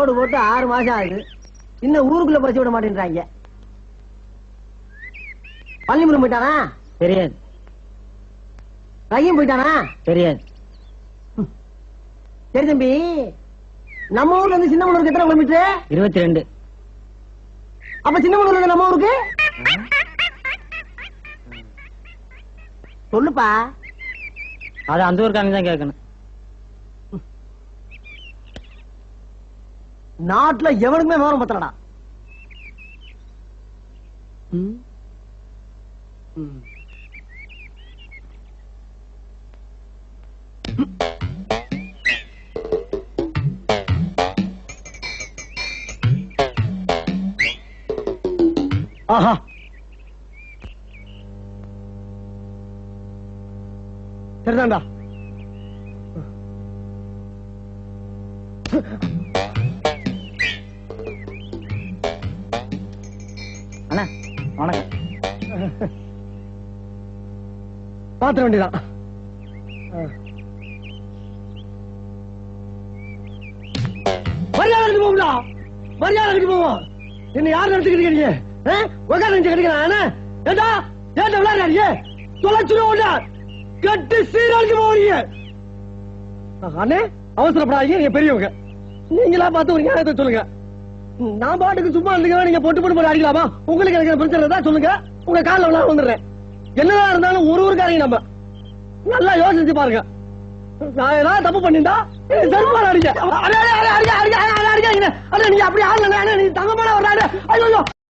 Road போட்டு ஆறு மாசம் ஆகுது. இன்னும் ஊருக்குள்ள பறிச்சு விட மாட்டேன்றாங்க. பள்ளிமுறை போயிட்டானா? தெரியாது. ரஹீம் போயிட்டானா? தெரியாது. சரி தம்பி நம்ம ஊர்ல இருந்து சின்னமனூருக்கு எத்தனை கிலோமீட்டர்? இருபத்தி ரெண்டு அப்ப சின்னமனூர்ல இருந்து நம்ம ஊருக்கு? சொல்லுப்பா. அது அந்த ஊருக்காரங்க தான் கேட்கணும். நாட்டுல எவனுக்குமே விவரம் பத்தலடா. ஆஹா. சரிதான்டா அண்ணா வணக்கம். பாத்திர வேண்டியதான் மரியாதை கட்டி போகும்டா. மரியாதை கட்டி போவோம். என்ன யார் நடத்துக்கிட்டு இருக்கீங்க? உட்கார நினைச்சு கிடைக்கிறான் ஏதா ஏதா விளையாடுறீங்க தொலைச்சுருவோம்டா கட்டு சீரழிஞ்சு போவீங்க. அண்ணே அவசரப்படாதீங்க. நீங்க பெரியவங்க. நீங்களா பார்த்து ஒரு நியாயத்தை சொல்லுங்க. நான் பாட்டுக்கு சும்மா இருந்துக்கவே நீங்க பொட்டு பொட்டு போட்டு அடிக்கலாமா? உங்களுக்கு எனக்கு பிரச்சனை இருந்தா சொல்லுங்க. உங்க காலில் விழா வந்துடுறேன். என்னதான் இருந்தாலும் ஒரு ஊருக்காரங்க நம்ம. நல்லா யோசிச்சு பாருங்க. நான் ஏதாவது தப்பு பண்ணிருந்தா செருப்பால அடிக்க அடே, அடே, அடே, அடிக்க, அடிக்க, அடிக்க, அடிக்க, அடிக்க. நீங்க அப்படி ஆளுங்க நீங்க தங்கமான ஒரு ஆளு. ஐயோ.